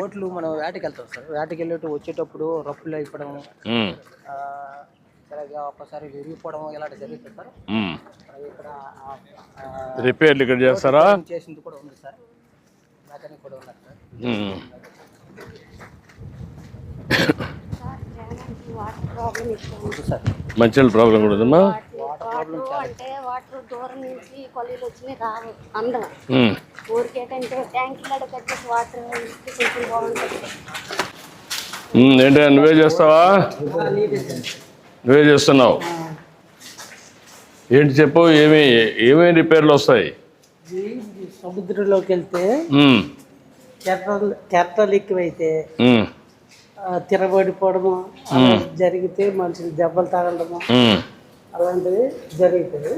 ఓట్లు మనం వేటకి వెళ్తాం సార్. వేటకి వెళ్ళేటప్పుడు వచ్చేటప్పుడు రప్పులు అయిపోవడం సరిగ్గా ఒక్కసారి విరిగిపోవడం ఇలాంటి జరుగుతుంది సార్. ఇక్కడ రిపేర్లు ఇక్కడ చేస్తారా? చేసింది కూడా ఉంది సార్. మెకానిక్ కూడా ఉన్నారు సార్. ప్రాబ్లం ప్రాబ్లం కూడా ఉందమ్మా? వాటర్ అంటే వాటర్ దూరం నుంచి కొలీలు వచ్చినాయి రావు ఊరికేటంటే ట్యాంకులలో కట్టేసి వాటర్ ఇస్తే కొంచెం బాగుంటుంది. ఉమ్, ఏంటి నువ్వే చేస్తావా? నువ్వే చేస్తున్నావు. ఏంటి చెప్పు ఏమి ఏమేమి రిపేర్లు వస్తాయి? సముద్రంలోకి వెళ్తే కెరటాలు కెరటాలు ఎక్కువైతే అలా జరిగితే మనుషులు దెబ్బలు తగలడము అలాంటివి జరుగుతుంది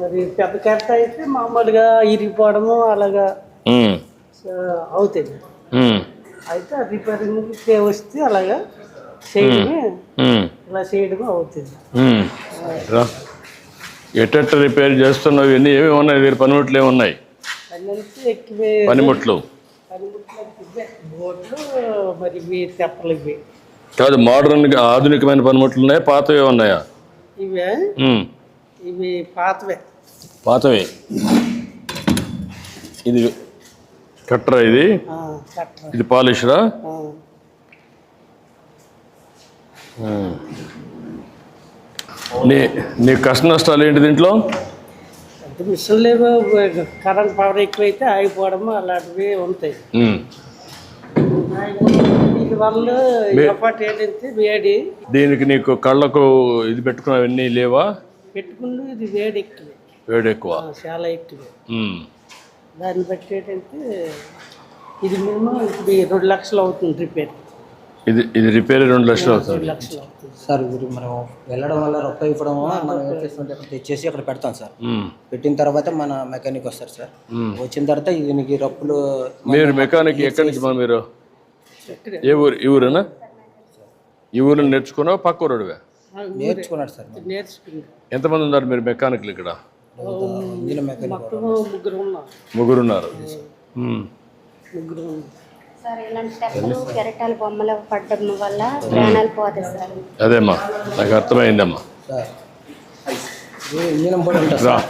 మరి పెద్ద కెరట అయితే మామూలుగా ఇరిగిపోవడము అలాగా అవుతుంది అయితే రిపేరింగ్కి వస్తే అలాగా చేయడమే ఇలా చేయడమే అవుతుంది. ఎట్టెట్ట రిపేర్ చేస్తున్నావు? ఇవన్నీ ఏమేమి ఉన్నాయి? దగ్గర పనిముట్లు ఏమి ఉన్నాయి. పనిముట్లు. కాదు మోడర్న్ ఆధునికమైన పనిముట్లు ఉన్నాయా పాతవే ఉన్నాయా ఇవే. ఇవి పాతవే. పాతవే. ఇది కట్టరా ఇది? ఇది పాలిష్రా. నీ నీ కష్ట నష్టాలు ఏంటి దీంట్లో? అంటే మిషన్లు ఏవో కరెంట్ పవర్ ఎక్కువైతే ఆగిపోవడము అలాంటివి ఉంటాయి. దీనికి నీకు కళ్ళకు ఇది పెట్టుకున్నవన్నీ లేవా? పెట్టుకుంటూ ఇది వేడి ఎక్కువ వేడి ఎక్కువ చాలా ఎక్కువ. దాన్ని బట్టి ఏంటంటే ఇది మినిమం ఇప్పుడు రెండు లక్షలు అవుతుంది రిపేర్. ఇది ఇది రిపేర్ రెండు లక్షలు అవుతుంది. లక్షలు అవుతుంది. సార్ మీరు మనం వెళ్ళడం వల్ల రొప్ప అయిపోవడం మనం ఏం చేస్తుంటే అక్కడ తెచ్చేసి అక్కడ పెడతాం సార్. పెట్టిన తర్వాత మన మెకానిక్ వస్తారు సార్. వచ్చిన తర్వాత దీనికి రప్పులు మీరు మెకానిక్ ఎక్కడి నుంచి మా మీరు. ఏ ఊరు? ఈ ఊరేనా? ఈ ఊరిని నేర్చుకున్నావు? పక్క ఊరుడివే నేర్చుకున్నాడు సార్ ఎంతమంది ఉన్నారు మీరు మెకానిక్లు ఇక్కడ? ముగ్గురు ఉన్నాం ముగ్గురున్నారు. ఉమ్. ముగ్గురు ఉన్నాం సార్ ఇలాంటి తెప్పలు కెరటాలు బొమ్మలు పడడం వల్ల ప్రాణాలు పోతాయి సార్. అదేమ్మా నాకు అర్థమైందమ్మా. ఇంజిన్ రా. సార్